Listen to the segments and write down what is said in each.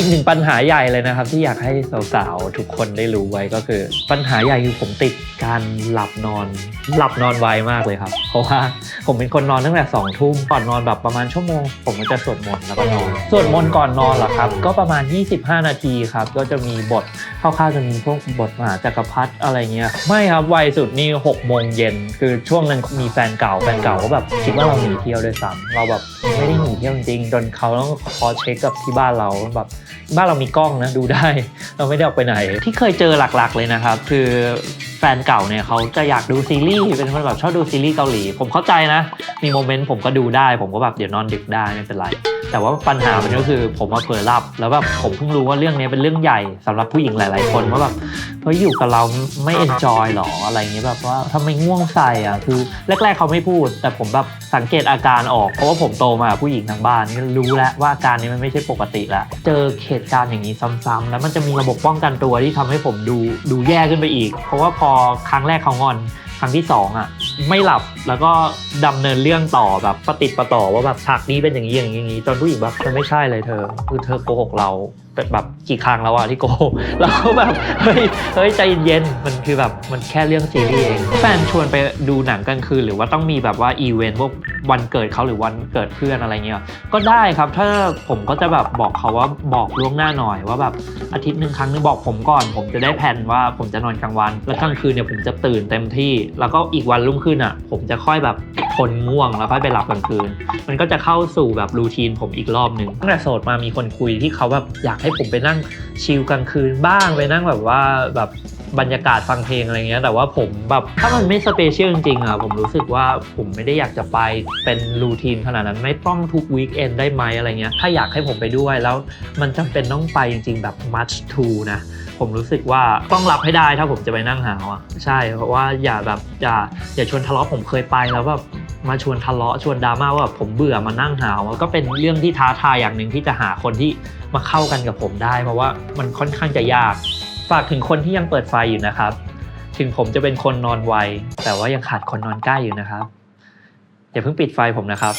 อีกหนึ่งปัญหาใหญ่เลยนะครับ ที่อยากให้สาวๆ ทุกคนได้รู้ไว้ก็คือ ปัญหาใหญ่คือผมติดการหลับนอน หลับนอนไวมากเลยครับ เพราะว่าผมเป็นคนนอนตั้งแต่สองทุ่มก่อนนอนแบบประมาณชั่วโมง ผมก็จะสวดมนต์แล้วก็นอนสวดมนต์ก่อนนอนเหรอครับ ก็ประมาณ 25 นาทีครับ ก็จะมีบทคร่าวๆจะมีพวกบทมหาจักรพรรดิอะไรเงี้ยไม่ครับไวสุดนี่6โมงเย็นคือช่วงนั้นมีแฟนเก่าแฟนเก่าก็แบบคิดว่าเราหนีเที่ยวด้วยซ้ำเราแบบไม่ได้หนี เยี่ยมจริงๆจนเขาต้องขอเช็คกับที่บ้านเราแบบบ้านเรามีกล้องนะดูได้ เราไม่ได้ออกไปไหน ที่เคยเจอหลักๆเลยนะครับ คือแฟนเก่าเนี่ยเขาจะอยากดูซีรีส์เป็นคนแบบชอบดูซีรีส์เกาหลี ผมเข้าใจนะ มีโมเมนต์ผมก็ดูได้ ผมก็แบบเดี๋ยวนอนดึกได้ไม่เป็นไร แต่ว่าปัญหามันก็คือผมมาเผลอหลับ แล้วแบบผมเพิ่งรู้ว่าเรื่องนี้เป็นเรื่องใหญ่สำหรับผู้หญิงหลาย ๆ คนว่าแบบเฮ้ยอยู่กับเราไม่เอนจอยหรออะไรเงี้ยแบบว่าทำไมง่วงใส่อะคือแรก ๆเขาไม่พูด แต่ผมแบบสังเกตอาการออก เพราะว่าผมโตมาผู้หญิงทางบ้านก็รู้แล้วว่าอาการนี้มันไม่ใช่ปกติแล้วเจอเหตุการณ์อย่างนี้ซ้ำๆแล้วมันจะมีระบบป้องกันตัวที่ทำให้ผมดูดูแย่ขึ้นไปอีก เพราะว่าพอครั้งแรกเขางอนครั้งที่สองอะ ไม่หลับแล้วก็ดำเนินเรื่องต่อแบบประติดประต่อว่าแบบฉากนี้เป็นอย่างนี้อย่างนี้อย่างนี้จนผู้หญิงแบบมันไม่ใช่เลยเธอ คือเธอโกหกเราเป็นแบบกี่ครั้งแล้วอะที่โกหกแล้วก็แบบเฮ้ยเฮ้ยใจเย็นมันคือแบบมันแค่เรื่องซีรีส์เองแฟนชวนไปดูหนังกลางคืนหรือว่าต้องมีแบบว่าอีเวนต์พวก วันเกิดเขาหรือวันเกิดเพื่อนอะไรเงี้ยก็ได้ครับถ้าผมก็จะแบบบอกเขาว่าบอกล่วงหน้าหน่อยว่าแบบอาทิตย์หนึ่งครั้งนึงบอกผมก่อน ผมจะได้แผนว่าผมจะนอนกลางวัน แล้วกลางคืนเนี่ยผมจะตื่นเต็มที่ แล้วก็อีกวันรุ่งขึ้นอะ ผมจะค่อยแบบทนง่วงแล้วค่อยไปหลับกลางคืน มันก็จะเข้าสู่แบบรูทีนผมอีกรอบหนึ่งตั้งแต่โสดมามีคนคุยที่เขาแบบอยากให้ผมไปนั่งชิลกลางคืนบ้างไปนั่งแบบว่าแบบ บรรยากาศฟังเพลงอะไรเงี้ยแต่ว่าผมแบบถ้ามันไม่สเปเชียลจริงๆอะผมรู้สึกว่าผมไม่ได้อยากจะไปเป็นรูทีนขนาดนั้นไม่ต้องทุกวีคเอนได้ไหมอะไรเงี้ยถ้าอยากให้ผมไปด้วยแล้วมันจำเป็นต้องไปจริง ๆ แบบ much to นะผมรู้สึกว่าต้องรับให้ได้ถ้าผมจะไปนั่งหาวอะใช่เพราะว่าอย่าแบบอย่าอย่าชวนทะเลาะผมเคยไปแล้วแบบมาชวนทะเลาะชวนดราม่าว่าแบบผมเบื่อมานั่งหาวก็เป็นเรื่องที่ท้าทายอย่างหนึ่งที่จะหาคนที่มาเข้ากันกับผมได้ เพราะว่ามันค่อนข้างจะยาก ฝากถึงคนที่ยังเปิดไฟอยู่นะครับ ถึงผมจะเป็นคนนอนไว แต่ว่ายังขาดคนนอนใกล้อยู่นะครับ อย่าเพิ่งปิดไฟผมนะครับ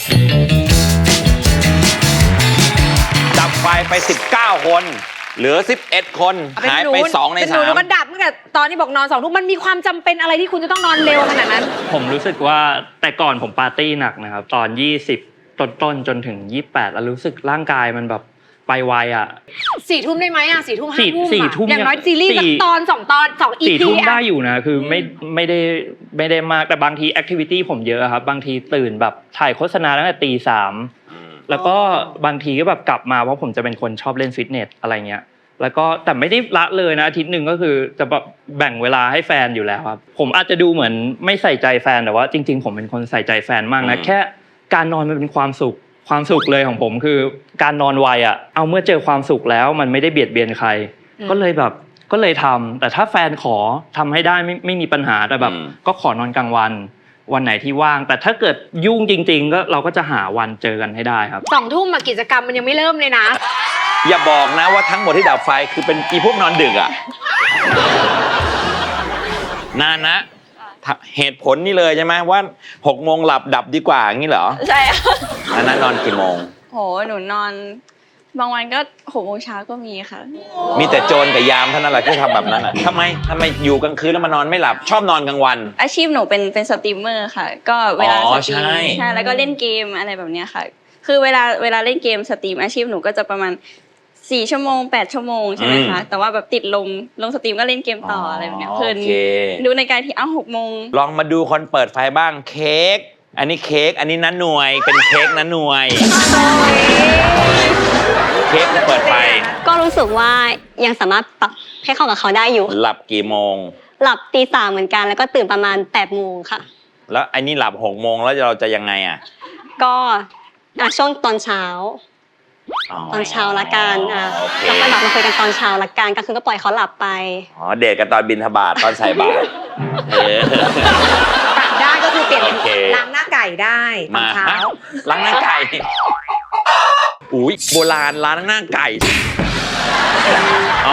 ดับไฟไป 19 คน เหลือ 11 คน หายไป 2 ใน เป็นหนูหนูก็3 ดับตั้งแต่ตอนที่บอกนอนสองทุ่มมันมีความจำเป็นอะไรที่คุณจะต้องนอนเร็วขนาดนั้น ผมรู้สึกว่าแต่ก่อนผมปาร์ตี้หนักนะครับ ตอน 20 ต้นๆจนถึง 28 แล้วรู้สึกร่างกายมันแบบ ไปไวอะ สี่ทุ่มได้ไหมอะสี่ทุ่มสี่ห้าทุ่มสี่อะทุ่มอย่างน้อยยังซีรีส์สักสี่ ตอนสองตอนสองอีสี่พีทุ่มอะได้อยู่นะ คือไม่ไม่ได้ไม่ได้มากแต่บางทีแอคทิวิตี้ผมเยอะครับ บางทีตื่นแบบถ่ายโฆษณาตั้งแต่ตีสามแล้วก็บางทีก็แบบกลับมาเพราะผมจะเป็นคนชอบเล่นฟิตเนสอะไรเงี้ย แล้วก็แต่ไม่ได้ละเลยนะอาทิตย์หนึ่งก็คือจะแบบแบ่งเวลาให้แฟนอยู่แล้วครับ ผมอาจจะดูเหมือนไม่ใส่ใจแฟนแต่ว่าจริง ๆ ผมเป็นคนใส่ใจแฟนมากนะอืม แค่การนอนมันเป็นความสุข ความสุขเลยของผมคือการนอนไวอะ เอาเมื่อเจอความสุขแล้วมันไม่ได้เบียดเบียนใคร ก็เลยแบบก็เลยทำแต่ถ้าแฟนขอทำให้ได้ไม่ไม่มีปัญหาแต่แบบอืมก็ขอนอนกลางวัน วันไหนที่ว่าง แต่ถ้าเกิดยุ่งจริง ๆ ก็เราก็จะหาวันเจอกันให้ได้ครับสองทุ่มอะกิจกรรมมันยังไม่เริ่มเลยนะ อย่าบอกนะว่าทั้งหมดที่ดับไฟคือเป็นอีพวกนอนดึกอะนานนะถ้า เหตุผลนี่เลยใช่ไหมว่า6โมงหลับดับดีกว่าอย่างนี้เหรอใช่ค่ะอันนั้นนอนกี่โมง โหหนูนอน บางวันก็หกโมงเช้าก็มีค่ะ มีแต่โจรกับยามเท่านั้นแหละที่ทำแบบนั้นอะทำไมทำไมอยู่กลางคืนแล้วมานอนไม่หลับชอบนอนกลางวัน อาชีพหนูเป็นเป็นสตรีมเมอร์ค่ะ ก็เวลาอ๋อสตรีมใช่ใช่แล้วก็เล่นเกมอะไรแบบเนี้ยค่ะ คือเวลาเวลาเล่นเกมสตรีมอาชีพหนูก็จะประมาณ สี่ชั่วโมงแปดชั่วโมงใช่ไหมคะ แต่ว่าแบบติดลมลงสตรีมก็เล่นเกมต่ออะไรแบบเนี้ยเพลินโอเคดูในการที่อ้าวหกโมงลองมาดูคนเปิดไฟบ้างเค้กอันนี้เค้กอันนี้นันหน่วยเป็นเค้กนันหน่วย เค้กเปิดไฟก็รู้สึกว่ายังสามารถปรับให้เข้ากับเขาได้อยู่ หลับกี่โมง หลับตีสามเหมือนกันแล้วก็ตื่นประมาณ8ปดโมงค่ะ แล้วอันนี้หลับหกโมงแล้วเราจะยังไงอะ ก็อะช่วงตอนเช้า ตอนเช้าละกันอะโอเคแล้วก็แบบมาคุยกันตอนเช้าละกันก็คือก็ปล่อยเขาหลับไป อ๋อเดทกันตอนบินทบาทตอนใส่บาตรเออปรับได้ก็คือเปลี่ยนเป็นโอเค ล้างหน้าไก่ได้ตอนมาเช้าล้างหน้าไก่อุ้ยโบราณร้านหน้าไก่